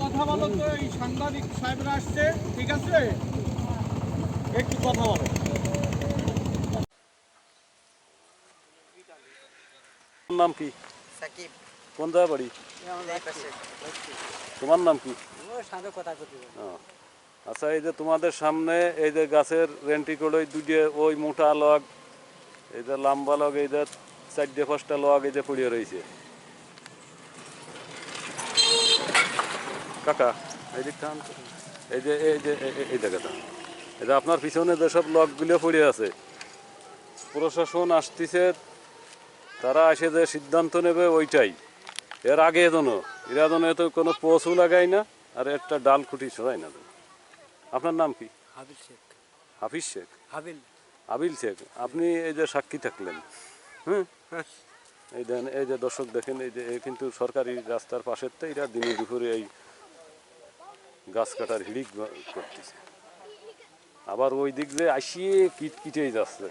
কথা বলো তো এই সাংবাদিক সাহেবরা আসছে ঠিক আছে একটু কথা বলো তোমার নাম কি? সাকিব। কোন জায়গা বাড়ি? তোমার নাম কি? সাথে কথা। আচ্ছা এই যে তোমাদের সামনে এই যে গাছের রেন্টি করে দুইটা, ওই মোটা লগ, এই যে লম্বা লগ, এই যে চারটে পাঁচটা লগ এই যে পড়িয়ে রয়েছে। কাকা এই। এই যে এই যে, এই- জায়গাটা এই যে আপনার পিছনে যেসব লগগুলো পড়ে আছে, প্রশাসন আসতেছে, তারা এসে যে সিদ্ধান্ত নেবে ওইটাই। এর আগে যেন, এরা যেন এত কোনো পশু লাগাই না, আর একটা ডাল খুঁটি সরাই না আপনার নাম কি? হাবিল শেখ। হাফিজ শেখ। হাবিল। আবিল শেখ আপনি এই যে সাক্ষী থাকলেন হ্যাঁ। এই দেন এই যে দর্শক দেখেন এই যে কিন্তু সরকারি রাস্তার পাশের তো এরা দিনে দুপুরে এই গাছ কাটার হিড়িক করতেছে। আবার ওই দিক যে আসিয়ে কিট কিটেই যাচ্ছে।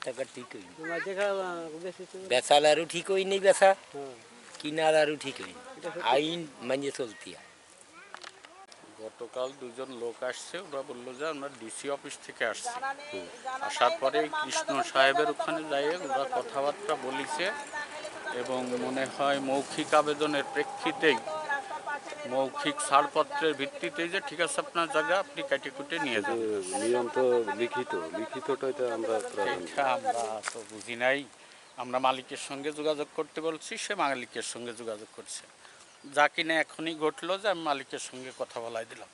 থাকা ঠিক হই বেচালারও ঠিক হই নেই বেচা কিনারারও ঠিক হই আইন মানিয়ে চলতি হয়। গতকাল দুজন লোক আসছে ওরা বলল যে আমরা ডিসি অফিস থেকে আসছি। নেই আসার নাই, পরে কৃষ্ণ সাহেবের ওখানে তখন যাই ওরা কথাবার্তা বলিছে তো এবং মনে হয় মৌখিক আবেদনের প্রেক্ষিতেই তো মৌখিক ছাড়পত্রের ভিত্তিতেই যে ঠিক আছে আপনার জায়গা আপনি কাটে কুটে নিয়ে যান। এ, নিয়ম তো লিখিত লিখিতটা এটা আমরা আমরা তো বুঝি নাই। আমরা মালিকের সঙ্গে যোগাযোগ করতে বলছি, সে মালিকের সঙ্গে যোগাযোগ করছে। যা কিনা এখনই ঘটলো যে আমি মালিকের সঙ্গে কথা বলাই দিলাম।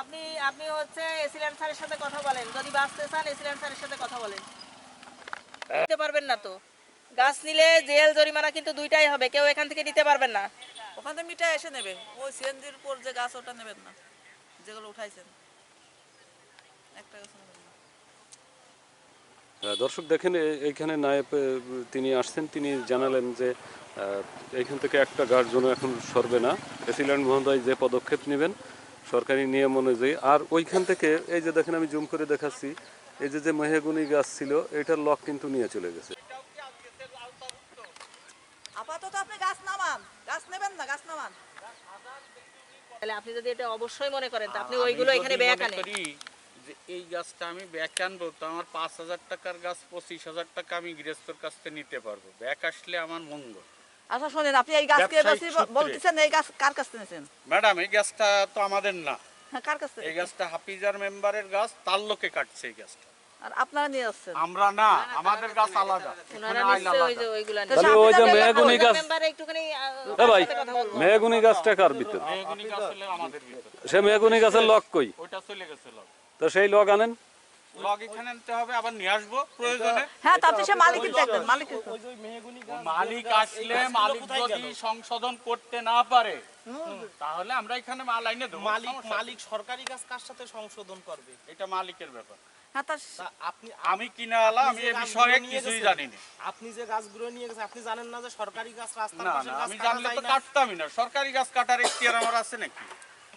আপনি আপনি হচ্ছে এসিল্যান্ড স্যারের সাথে কথা বলেন। যদি বাঁচতে চান এসিল্যান্ড স্যারের সাথে কথা বলেন। দিতে পারবেন না তো। গাছ নিলে জেল জরিমানা কিন্তু দুইটাই হবে। কেউ এখান থেকে নিতে পারবেন না। ওখান থেকে মিটাই এসে নেবে। ওই সিএনজির উপর যে গাছ, ওটা নেবেন না। যেগুলো উঠাইছেন। একটা গাছ দর্শক দেখেন এইখানে নায়েব তিনি আসছেন। তিনি জানালেন যে এইখান থেকে একটা যেন এখন সরবে না। প্রেসিডেন্ট মহোদয় যে পদক্ষেপ নেবেন, সরকারি নিয়ম অনুযায়ী। আর ওইখান থেকে, এই যে দেখেন, আমি জুম করে দেখাচ্ছি। এই যে যে মেহেগুনি গাছ ছিল, এটার লক কিন্তু নিয়ে চলে গেছে আপাতত আপনি গাছ নামান গাছ নেবেন না গাছ নামান তাহলে আপনি যদি এটা অবশ্যই মনে করেন আপনি ওইগুলো এখানে আনেন। যে এই গাছটা আমি ব্যাক আনব তো আমার পাঁচ হাজার টাকার গাছ পঁচিশ হাজার টাকা আমি গৃহস্থর কাছ থেকে নিতে পারব। ব্যাক আসলে আমার মঙ্গল। আচ্ছা শুনেন আপনি এই গাছকে। বলতেছেন এই গাছ কার কাছ থেকে নিয়েছেন ম্যাডাম এই গাছটা তো আমাদের না। হ্যাঁ কার কাছ থেকে এই গাছটা হাফিজার মেম্বারের গাছ তার লোকে কাটছে এই গাছটা। আর আপনারা নিয়ে যাচ্ছেন। আমরা না আমাদের গাছ আলাদা। ওনারা নিশ্চয়ই ওই যে আলাদা। ওইগুলো তাহলে ওই যে মেহগুনি গাছ মেম্বার একটুখানি এ ভাই সাথে কথা বলব। মেহগুনি গাছটা কার ভিতর। মেহগনি গাছ হলে আমাদের ভিতরে। সে মেহগুনি গাছের লক কই? ওইটা চলে গেছে লগ তো সেই লক আনেন। লগ এখানে আনতে হবে আবার নিয়ে আসব প্রয়োজনে। হ্যাঁ তা সে মালিকের দেখবেন মালিক ওই ওই মেহগুনি গাছ মালিক আসলে মালিক যদি সংশোধন করতে না পারে তাহলে আমরা এখানে মাল আইনে দেবো মালিক মালিক সরকারি গাছ কার সাথে সংশোধন করবে? এটা মালিকের ব্যাপার। আমি কিনা আলা আমি এ বিষয়ে কিছুই জানি না। আপনি যে গাছগুলো নিয়ে গেছেন আপনি জানেন না যে সরকারি গাছ রাস্তার না গাছ আমি জানলে তো কাটতামই না। সরকারি গাছ কাটার এখতিয়ার আমার আছে নাকি?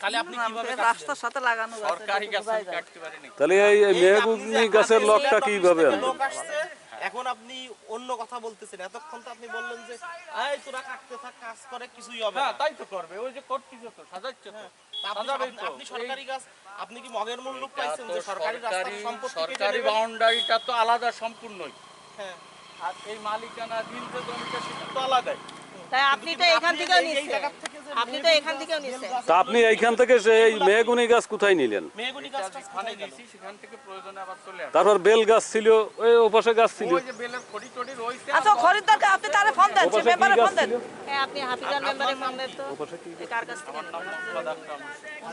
তাহলে আপনি কীভাবে রাস্তার সাথে লাগানো সরকারি গাছ তো বোঝাই আমি যায়। কাটতে পারি তাহলে এই এই এই আপনি মেহগুনি যে গাছের লকটা কীভাবে অফিস থেকে আনবেন লোক আসছে, এখন আপনি অন্য কথা বলতেছেন। এতক্ষণ তো আপনি বললেন যে এই তোরা কাটতে থাক কাজ করে কিছুই হবে হ্যাঁ না। তাই তো করবে। ওই যে করতেছে তো সাজাচ্ছে তা। আপনি- সরকারি গাছ কি মগের মূল রূপ পাইছেন যে সরকারি রাস্তার সরকারি সম্পত্তি? বাউন্ডারিটা তো আলাদা সম্পূর্ণই। হ্যাঁ। আর এই মালিকানা দিন যে জমিটা সেটা তো আলাদাই। তাই আপনি তো এখান থেকে যে আপনি তো এখান থেকেও নিচ্ছেন তা আপনি এইখান থেকে সেই মেহগুনি গাছ কোথায় নিলেন? মেহগুনি গাছটা যেখানে দিয়েছি সেখান থেকে প্রয়োজনে আবার চলে আসে তারপর বেল গাছ ছিল ওই ওপাশে গাছ ছিল। ওই যে বেলের খড়ি টড়ি রয়েছে। আচ্ছা খরিদ্দারকে আপনি তারে ফোন দেন সে মেম্বারে ফোন দেন। হ্যাঁ আপনি হাফিজার মেম্বারের ফোন দেন তো। ওপাশে কি? কার কাছ থেকে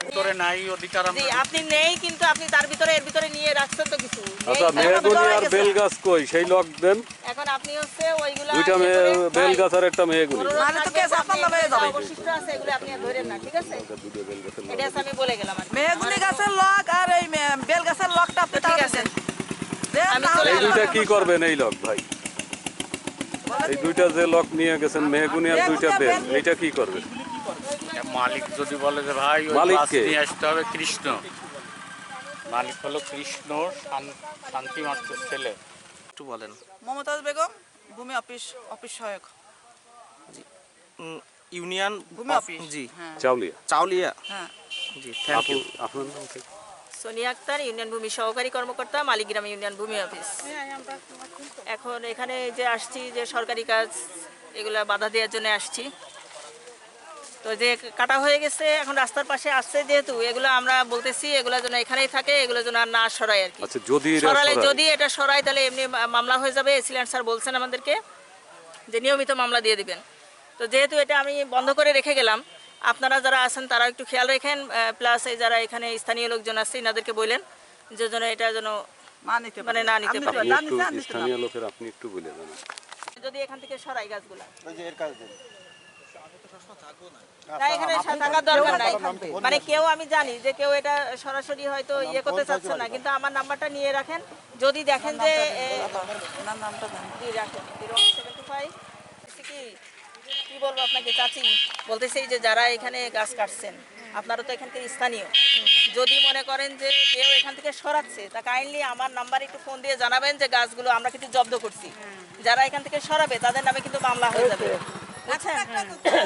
ভিতরে নাই অধিকার আমরা আপনি নেই কিন্তু আপনি তার ভিতরে এর ভিতরে নিয়ে রাখছেন তো কিছু। আচ্ছা মেহগুনি আর বেল গাছ কই? সেই লক দেন। এখন আপনি হচ্ছে ওইগুলা দুইটা মে- করে- বেল গাছ আর একটা মেহগুনি। অনুরোধ তো কেস আপনার নামে যাবে। অবশিষ্ট আছে এগুলো আপনি ধরেন না ঠিক আছে? দুটো বেল গাছের লক এটা আমি বলে গেলাম আর মেহগুনি গাছের লক আর এই বেল গাছের লকটা আপনি ঠিক আছে। দেন। দেন আমি তাহলে চলে এই দুইটা কি করবেন এই লক ভাই? এই দুইটা যে লক নিয়ে গেছেন মেহগুনি আর দুইটা বেল এইটা কি করবেন? মালিক যদি বলে যে ভাই মালিক নিয়ে আসতে হবে কৃষ্ণ। মালিক হলো কৃষ্ণ শান্তি মাস্টার ছেলে। একটু বলেন। মমতাজ বেগম ভূমি অফিস অফিস সহায়ক। ইউনিয়ন ভূমি অফিস। জি। হ্যাঁ। চাউলিয়া। চাউলিয়া। হ্যাঁ। জি থ্যাংক ইউ আপনার নাম কি? সোনিয়া আক্তার ইউনিয়ন ভূমি সহকারী কর্মকর্তা মালিগ্রাম ইউনিয়ন ভূমি অফিস। এখন এখানে যে আসছি যে সরকারি কাজ এগুলা বাধা দেওয়ার জন্য আসছি। তো যে কাটা হয়ে গেছে এখন রাস্তার পাশে আসছে যেহেতু এগুলো আমরা বলতেছি এগুলো যেন এখানেই থাকে এগুলো যেন আর না সরাই আর কি। আচ্ছা যদি সরালে যদি এটা সরাই তাহলে এমনি মামলা হয়ে যাবে এসিলেন্ট স্যার বলছেন আমাদেরকে যে নিয়মিত মামলা দিয়ে দিবেন। তো যেহেতু এটা আমি বন্ধ করে রেখে গেলাম আপনারা যারা আছেন তারা একটু খেয়াল রাখেন প্লাস এই যারা এখানে স্থানীয় লোকজন আছে এনাদেরকে বললেন যে যেন এটা যেন মানে না নিতে পারে। স্থানীয় লোকের আপনি একটু বলে দেন। যদি এখান থেকে সরাই গাছগুলা। না এখানে থাকার দরকার নাই। মানে কেউ আমি জানি যে কেউ এটা সরাসরি হয়তো ইয়ে করতে চাচ্ছে না কিন্তু আমার নাম্বারটা নিয়ে রাখেন। যদি দেখেন যে নামটা রাখেন। কি? কি বলব আপনাকে চাচি? বলতেছি যে যারা এখানে গাছ কাটছেন আপনারা তো এখানকার স্থানীয়। যদি মনে করেন যে কেউ এখান থেকে সরাচ্ছে তা কাইন্ডলি আমার নাম্বারে একটু ফোন দিয়ে জানাবেন যে গাছগুলো আমরা কিন্তু জব্দ করছি। যারা এখান থেকে সরাবে তাদের নামে কিন্তু মামলা হয়ে যাবে।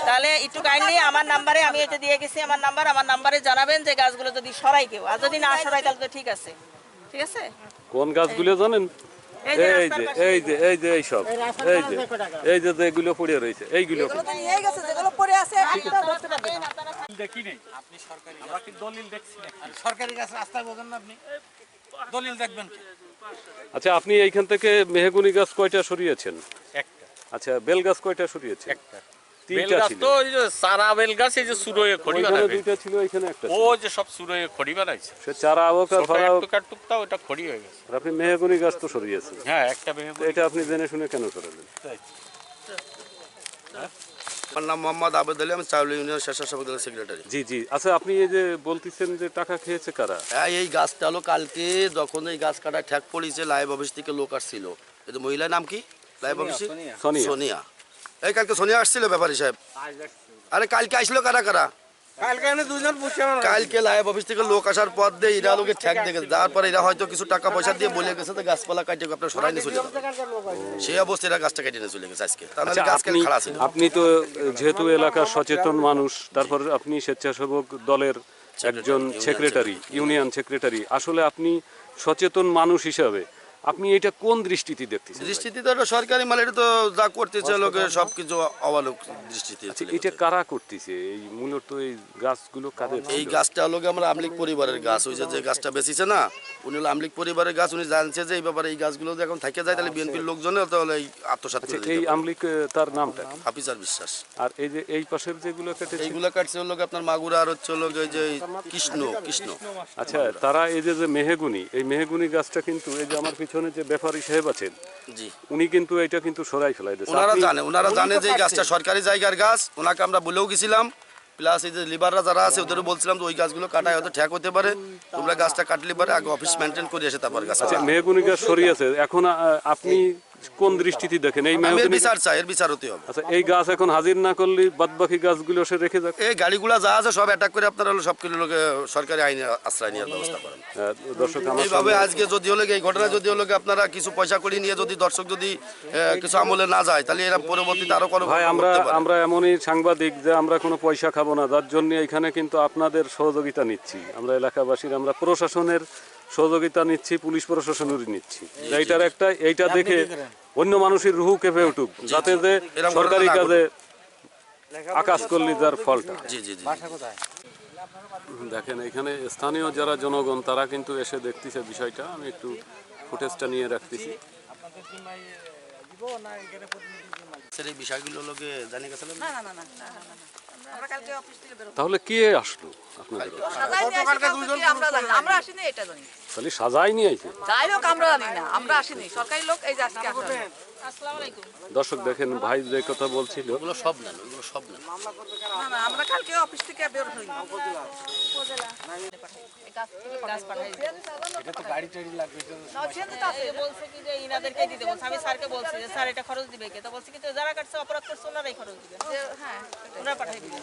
তাহলে একটু কাইন্ডলি আমার নাম্বারে আমি এটা দিয়ে গেছি আমার নাম্বার আমার নাম্বারে জানাবেন যে গাছগুলো যদি সরাই কেউ। আর যদি না সরাই তাহলে তো ঠিক আছে। ঠিক আছে? কোন গাছগুলো জানেন? এই যে এই যে এই যে এই এই সব এই যে এই যে যেগুলো পড়ে রয়েছে এইগুলো নিয়ে গেছে যেগুলো পড়ে আছে একটা ধরতে পারবে না। দেখি নেই। আপনি সরকারি আমরা কি দলিল দেখছি না সরকারি গাছ রাস্তায় বোঝেন না আপনি। দলিল দেখবেন আচ্ছা আপনি এইখান থেকে মেহগুনি গাছ কয়টা সরিয়েছেন? একটা। আচ্ছা বেল গাছ কয়টা সরিয়েছেন? একটা। বেল তিনটা গাছ তো ওই যে সারা বেল এই যে সুরোয়ে খড়ি বানাবে দুইটা ছিল এখানে একটা ও যে সব সুরোয়ে খড়ি বানাইছে। সে চারা হোক আর ছোট ফলা এক হোক টুকার টুকটা ওটা খড়ি হয়ে গেছে। আপনি মেহগুনি গাছ তো সরিয়েছেন। হ্যাঁ একটা ভেঙে এটা আপনি জেনে শুনে কেন সরালেন? আমার নাম মোহাম্মদ আবেদ আলী আমি চাউলি ইউনিয়ন স্বেচ্ছাসেবক দলের সেক্রেটারি জি জি। আচ্ছা আপনি এই যে বলতেছেন যে টাকা খেয়েছে কারা? হ্যাঁ এই গাছটা হলো কালকে যখন এই গাছ কাটা ঠ্যাক পড়েছে লাইভ অফিস থেকে লোক আসছিল। এই মহিলার নাম কি? লাইভ অফিসে সোনিয়া। সোনিয়া। এই কালকে সোনিয়া আসছিল ব্যাপারী সাহেব। আরে কালকে আসলো কারা কারা? কালকে দুজন বসে কালকে লাইভ অফিস থেকে লোক আসার পর দিয়ে এরা লোকে ঠ্যাক দেখেছে তারপরে এরা হয়তো কিছু টাকা পয়সা দিয়ে বলে গেছে যে গাছপালা কাটিয়ে আপনার সরাই নিয়ে চলে যাবে সেই অবস্থায় এরা গাছটা কেটে নিয়ে চলে গেছে আজকে। মানে আচ্ছা খাড়া ছিল আপনি তো যেহেতু এলাকার সচেতন মানুষ তারপর আপনি স্বেচ্ছাসেবক দলের একজন সেক্রেটারি ইউনিয়ন সেক্রেটারি আসলে আপনি সচেতন মানুষ হিসাবে আপনি এটা কোন দৃষ্টিতে দেখতেছেন? দৃষ্টিতে তো এটা সরকারি মাল এটা তো যা করতেছে লোকে সবকিছু অবালোক দৃষ্টিতে আচ্ছা এটা কারা করতেছে? এই মূলত এই গাছগুলো কাদের এই গাছটা হলো আমরা আমলিক পরিবারের গাছ ওই যে গাছটা বেঁচেছে না উনি হলো আমলিক পরিবারের গাছ উনি জানছে যে এই ব্যাপারে এই গাছগুলো যদি এখন থেকে যায় তাহলে বিএনপির লোকজনে তাহলে এই আত্মসাৎ আচ্ছা এই আমলিক তার নামটা? হাফিজার বিশ্বাস। আর এই যে এই পাশের যেগুলো কেটেছে? এইগুলা কাটছে হলো আপনার মাগুরা আর হচ্ছে হলো যে কৃষ্ণ কৃষ্ণ। আচ্ছা তারা এই যে যে মেহেগুনি এই মেহেগুনি গাছটা কিন্তু এই যে আমার পিছনে যে ব্যাপারী সাহেব আছেন জি। উনি কিন্তু এটা কিন্তু সরাই ফেলাই দিয়েছে ওনারা জানে ওনারা জানে যে এই গাছটা সরকারি জায়গার গাছ ওনাকে আমরা বলেও গেছিলাম। প্লাস এই যে লিবাররা যারা আছে ওদেরও বলছিলাম যে ওই গাছগুলো কাটায় হয়তো ঠেক হতে পারে। তোমরা গাছটা কাটলে পারে আগে অফিস মেনটেন করে এসে তারপর গাছ আচ্ছা গাছ সরিয়েছে এখন আপনি কোন দৃষ্টিতে দেখেন? এই বিচার চাই এর বিচার হতে হবে। আচ্ছা এই গাছ এখন হাজির না করলে গাছগুলো সে রেখে যাক? এই গাড়িগুলা যা আছে সব অ্যাটাক করে আপনারা হলো সব কিছু লোকে সরকারি আইনে আশ্রয় নেওয়ার ব্যবস্থা করেন। দর্শক আমার এইভাবে আজকে যদি হলে এই ঘটনা যদি হলে আপনারা কিছু পয়সা করে নিয়ে যদি দর্শক যদি কিছু আমলে না যায় তাহলে এরা পরবর্তীতে আরও কোনো ভাই আমরা আমরা এমনই সাংবাদিক যে আমরা কোনো পয়সা খাব না যার জন্য এখানে কিন্তু আপনাদের সহযোগিতা নিচ্ছি। আমরা এলাকাবাসীর আমরা প্রশাসনের সহযোগিতা নিচ্ছি পুলিশ প্রশাসনের নিচ্ছি। এইটার একটা এইটা দেখে অন্য মানুষের রুহু কেঁপে উঠুক যাতে যে সরকারি কাজে আকাশ করলি যার ফলটা। জি জি জি। দেখেন এখানে স্থানীয় যারা জনগণ তারা কিন্তু এসে দেখতেছে বিষয়টা। আমি একটু ফুটেজটা নিয়ে রাখতেছি। এই বিষয়গুলো লোকে জানিয়ে গেছিলেন? না না না না। তাহলে কে আসলো আমরা আসিনি এটা জানি। তাহলে সাজাই নিয়ে আইছে। যাই হোক আমরা জানি না আমরা আসিনি। সরকারি লোক এই যে আজকে দর্শক দেখেন ভাই যে কথা বলছিল। ওগুলো সব নেন ওগুলো সব না না আমরা কালকে অফিস থেকে বের হই গাছ পাঠাই দিবে। এটা তো গাড়ি টাড়ি লাগবে না সিএনজি তো আছে। এ বলছে কি যে ইনাদেরকে দিতে বলছে। আমি স্যারকে বলছি যে স্যার এটা খরচ দিবে কে? তো বলছে কি যারা কাটছে অপরাধ করছে ওনারাই খরচ দিবে। হ্যাঁ। ওনারা পাঠাই দিবে।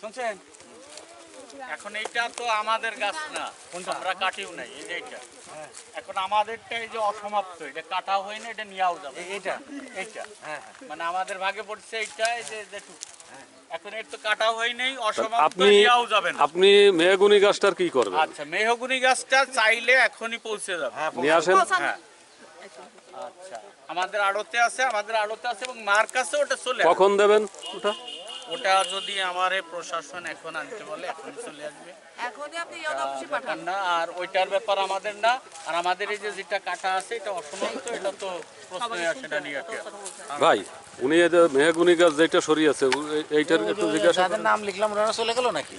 শুনছেন? এখন এইটা তো আমাদের গাছ না আমরা কাটিও নাই এই যে এইটা। এখন আমাদেরটা এই যে অসমাপ্ত এটা কাটা হয় না এটা নিয়েও যাবে। এ- এটা এইটা হ্যাঁ মানে আমাদের ভাগে পড়ছে এইটা এই যে যেটুকু। এখন এর তো কাটা হয় নাই অসমাপ্ত আপনি নিয়েও যাবে না। আপনি মেহগুনি গাছটার কি করবেন? আচ্ছা মেহগুনি গাছটা চাইলে এখনই পৌঁছে যাবে। নিয়ে আসেন। হ্যাঁ আচ্ছা আমাদের আড়তে আছে আমাদের আড়তে আছে এবং মার কাছে ওটা চলে। কখন দেবেন ওটা? ওটা যদি আমার প্রশাসন এখন আনতে বলে এখন চলে আসবে। না আর ওইটার ব্যাপার আমাদের না আর আমাদের এই যে যেটা কাটা আছে এটা অসমাপ্ত এটা তো প্রশ্নই আসে না নিয়ে ভাই উনি মেহগুনি গাছ যেটা সরিয়েছে এইটার একটু জিজ্ঞাসা নাম লিখলাম ওনারা চলে গেল নাকি?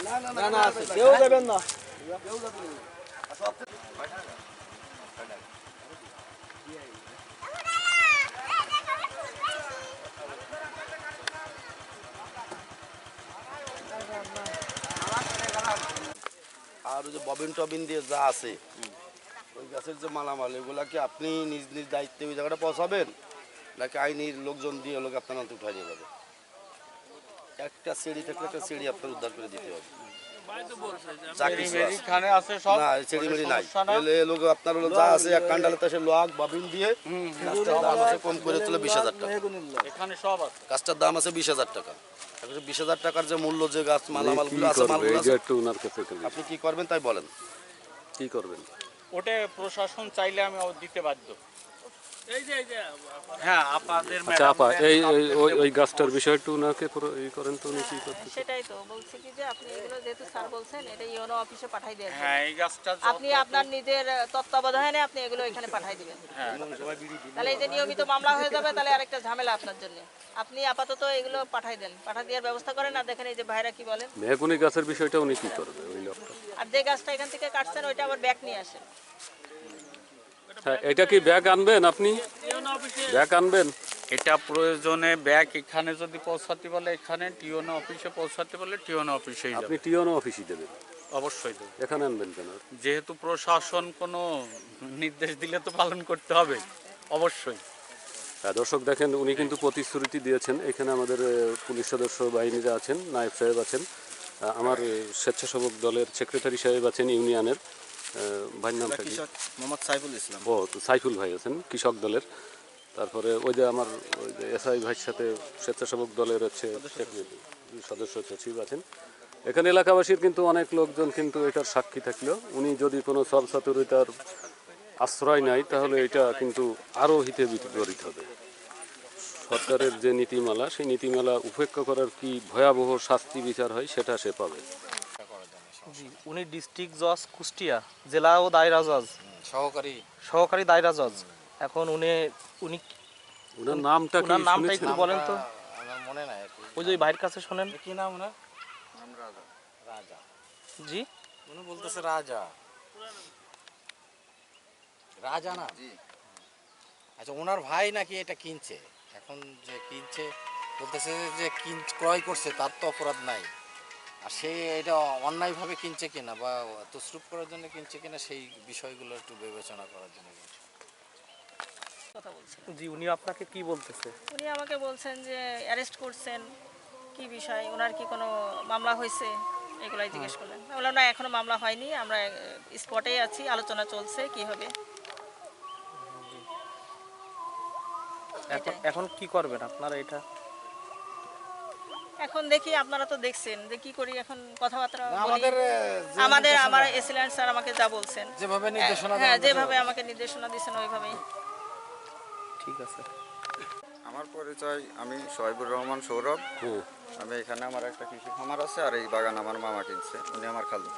আর ওই যে ববিন টবিন দিয়ে যা আছে, ওই গাছের যে মালামাল, এগুলা কি আপনি নিজ নিজ দায়িত্বে ওই জায়গাটা পৌঁছাবেন? নাকি আইনির লোকজন দিয়ে লোক আপনার উঠাই নিয়ে যাবে একটা সিঁড়ি থেকে একটা সিঁড়ি আপনার উদ্ধার করে দিতে হবে। এখানে সব। আপনার হলো যা আছে এক কান্ডালে লোক ববিন দিয়ে দাম আছে কম করে তুলে বিশ হাজার টাকা। এখানে সব আছে। গাছটার দাম আছে বিশ হাজার টাকা। বিশ হাজার টাকার যে মূল্য যে গাছ মালামালগুলো আছে মালগুলো আপনি কি করবেন তাই বলেন। কি করবেন? ওটা প্রশাসন চাইলে আমি দিতে বাধ্য। হ্যাঁ আচ্ছা আপা এই এই- ওই ওই গাছটার বিষয় একটু ওনাকে পুরো ই করেন তো উনি কি করতে সেটাই তো বলছি কি যে আপনি এগুলো যেহেতু স্যার বলছেন এটা ইওনো অফিসে পাঠাই দেন। হ্যাঁ এই গাছটা আপনি আপনার নিজের তত্ত্বাবধানে আপনি এগুলো এখানে পাঠাই দিবেন। হ্যাঁ। তাহলে এই যে নিয়মিত মামলা হয়ে যাবে তাহলে আরেকটা ঝামেলা আপনার জন্য। আপনি আপাতত এগুলো পাঠাই দেন পাঠা দেওয়ার ব্যবস্থা করেন আর দেখেন এই যে ভাইরা কি বলেন। মেহগুনি গাছের বিষয়টা উনি কি করবে ওই লোকটা? আর যে গাছটা এখান থেকে কাটছেন ওইটা আবার ব্যাক নিয়ে আসেন। হ্যাঁ এটা কি ব্যাগ আনবেন আপনি? ব্যাগ আনবেন? এটা প্রয়োজনে ব্যাগ এখানে যদি পৌঁছাতে বলে এখানে টিওনো অফিসে পৌঁছাতে বলে টিওনো অফিসেই আপনি টিওনো অফিসই দেবেন? অবশ্যই দেবে। এখানে আনবেন কেন? যেহেতু প্রশাসন কোনো নির্দেশ দিলে তো পালন করতে হবে অবশ্যই। হ্যাঁ, দর্শক দেখেন উনি কিন্তু প্রতিশ্রুতি দিয়েছেন। এখানে আমাদের পুলিশ সদস্য বাহিনীরা আছেন নায়েব সাহেব আছেন। আমার স্বেচ্ছাসেবক দলের সেক্রেটারি সাহেব আছেন ইউনিয়নের। ভাইয়ের নামটা কি? মোহাম্মদ সাইফুল ইসলাম। ও সাইফুল ভাই আছেন কৃষক দলের। তারপরে ওই যে আমার ওই যে এসআই ভাইয়ের সাথে স্বেচ্ছাসেবক দলের হচ্ছে সদস্য সচিব। আছেন। এখানে এলাকাবাসীর কিন্তু অনেক লোকজন কিন্তু এটার সাক্ষী থাকলেও উনি যদি কোনো সব সাতুরিতার আশ্রয় নাই তাহলে এটা কিন্তু আরও হিতে বিপরীত হবে। সরকারের যে নীতিমালা সেই নীতিমালা উপেক্ষা করার কি ভয়াবহ শাস্তি বিচার হয় সেটা সে পাবে। জি উনি ডিস্ট্রিক্ট জজ কুষ্টিয়া জেলা ও দায়রা জজ। সহকারী। সহকারী দায়রা জজ। এখন উনি উনি ওনার নামটা কি ওনার নামটা একটু বলেন তো। আমার মনে নাই ওই যে ভাইয়ের কাছে শোনেন। কি নাম ওনার? রাজা। জি। উনি বলতেছে রাজা। রাজা না? আচ্ছা ওনার ভাই নাকি এটা কিনছে? এখন যে কিনছে বলতেছে যে কিন ক্রয় করছে তার তো অপরাধ নাই। আর সে এটা অন্যায়ভাবে কিনছে কিনা বা তসরুপ করার জন্য কিনছে কিনা সেই বিষয়গুলো একটু বিবেচনা করার জন্য কথা বলছেন জি উনি আপনাকে কি বলতেছে? উনি আমাকে বলছেন যে অ্যারেস্ট করছেন কি বিষয়? ওনার কি কোনো মামলা হয়েছে? এগুলাই জিজ্ঞেস করলেন। বললাম না এখনও মামলা হয়নি। আমরা স্পটেই আছি আলোচনা চলছে কি হবে? এখন এখন কি করবেন আপনারা এটা? এখন দেখি আপনারা তো দেখছেন যে কি করি এখন কথাবার্তা আমাদের আমাদের আমার এসিল্যান্ড স্যার আমাকে যা বলছেন। যেভাবে নির্দেশনা হ্যাঁ যেভাবে আমাকে নির্দেশনা দিয়েছেন ওইভাবেই। ঠিক আছে। আমার পরিচয় আমি শহীবুর রহমান সৌরভ। আমি এখানে আমার একটা কৃষি খামার আছে আর এই বাগান আমার মামা কিনছে উনি আমার খালু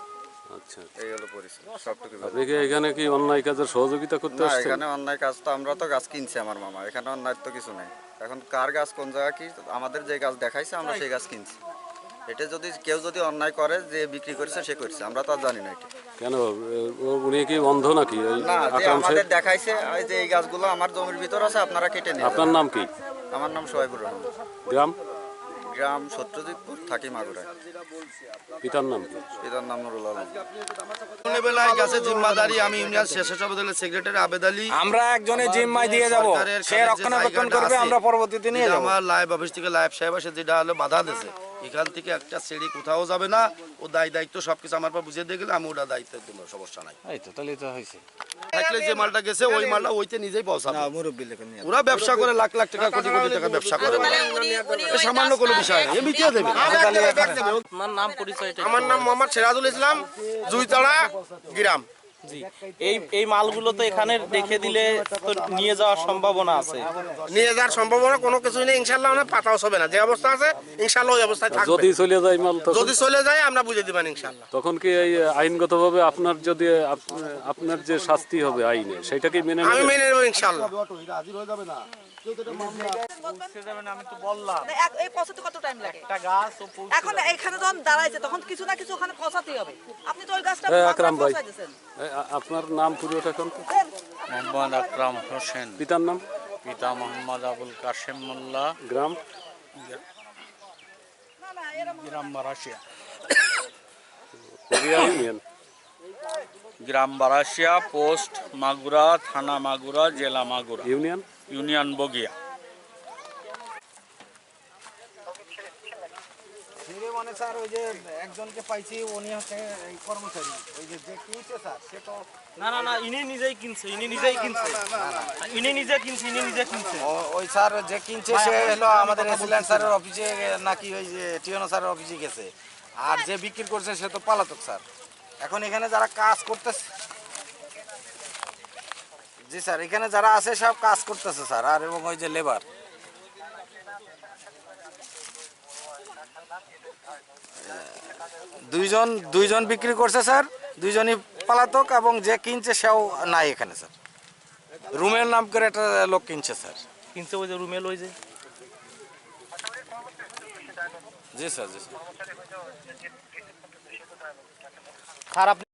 আচ্ছা এই হলো পরিচয় সবটুকু আপনি কি এখানে কি অন্যায় কাজের সহযোগিতা করতে না আসছেন? এখানে অন্যায় কাজ তো আমরা তো গাছ কিনছি আমার মামা এখানে অন্যায় তো কিছু নেই। এখন কার গাছ কোন জায়গা কি আমাদের যে গাছ দেখাইছে আমরা সেই গাছ কিনছি। এটা যদি কেউ যদি অন্যায় করে যে বিক্রি করেছে সে করছে আমরা তো আর জানি না এটা। কেন? উনি কি অন্ধ নাকি? না যে আমাদের দেখাইছে এই যে এই গাছগুলো আমার জমির ভিতর আছে আপনারা কেটে আপনার নাম কি? আমার নাম সোহাইবুর রহমান। গ্রাম? গ্রাম সত্যজিৎপুর থাকি মাগুরায়। পিতার নাম পিতার নাম নুরুল আলম। জিম্মাদারি আমি ইউনিয়ন দলের সেক্রেটারি আবেদ আলী আমরা একজনের জিম্মায় দিয়ে যাব। সে রক্ষণাবেক্ষণ করবে আমরা পরবর্তীতে নিয়ে যাব। আমার লাইভ অফিস থেকে লাইভ সাহেব আসে যেটা হলো বাধা দিয়েছে। এখান থেকে একটা সিঁড়ি কোথাও যাবে না ও দায় দায়িত্ব সবকিছু আমার পর বুঝিয়ে দিয়ে গেলে আমি ওটা দায়িত্ব সমস্যা নাই। এই তো তাহলে তো হয়েছে। থাকলে যে মালটা গেছে ওই মালটা ওইতে নিজেই পৌঁছাবে। ওরা ব্যবসা করে লাখ লাখ টাকা কোটি কোটি টাকা ব্যবসা করে। ওই সামান্য কোনো বিষয় না এ মিটিয়ে দেবে। আমার নাম পরিচয় আমার নাম মোহাম্মদ সিরাজুল ইসলাম জুইতারা গ্রাম। এই এই মালগুলো তো এখানে রেখে দিলে নিয়ে যাওয়ার সম্ভাবনা আছে। নিয়ে যাওয়ার সম্ভাবনা কোনো কিছু নেই। ইনশাল্লাহ আমরা পাতাও হবে না। যে অবস্থা আছে ইনশাল্লাহ ওই অবস্থায় থাকবে। যদি চলে যায় মাল যদি চলে যায় আমরা বুঝে দিবেন ইনশাল্লাহ তখন কি এই আইনগতভাবে আপনার যদি আপনার যে শাস্তি হবে আইনে সেটাকে মেনে আমি মেনে নেব ইনশাল্লাহ হাজির হয়ে যাবে না। আপনার নাম পুরোটা মোহাম্মদ আকরাম হোসেন পিতার নাম পিতা মোহাম্মদ আবুল কাশেম মোল্লা গ্রাম গ্রাম ইউনিয়ন গ্রাম বারাসিয়া, পোস্ট মাগুরা, থানা মাগুরা, জেলা মাগুরা। ইউনিয়ন? ইউনিয়ন বগিয়া। মানে স্যার ওই যে একজনকে পাইছি উনি হচ্ছে কর্মচারী। ওই যে যে কিনছে স্যার সে তো না না না ইনি নিজেই কিনছে ইনি নিজেই কিনছে। ইনি নিজে কিনছে ইনি নিজে কিনছে। ওই স্যার যে কিনছে সে হলো আমাদের স্যারের অফিসে নাকি ওই যে টিওনো স্যারের অফিসে গেছে। আর যে বিক্রি করছে সে তো পালাতক স্যার। এখন এখানে যারা কাজ করতেছে জি স্যার এখানে যারা আছে সব কাজ করতেছে স্যার আর এবং ওই যে লেবার দুইজন দুইজন বিক্রি করছে স্যার দুইজনই পালাতক এবং যে কিনছে সেও নাই এখানে স্যার। রুমের নাম করে একটা লোক কিনছে স্যার। কিনছে ওই যে রুমেল ওই যে। জি স্যার জি স্যার। স্যার আপনি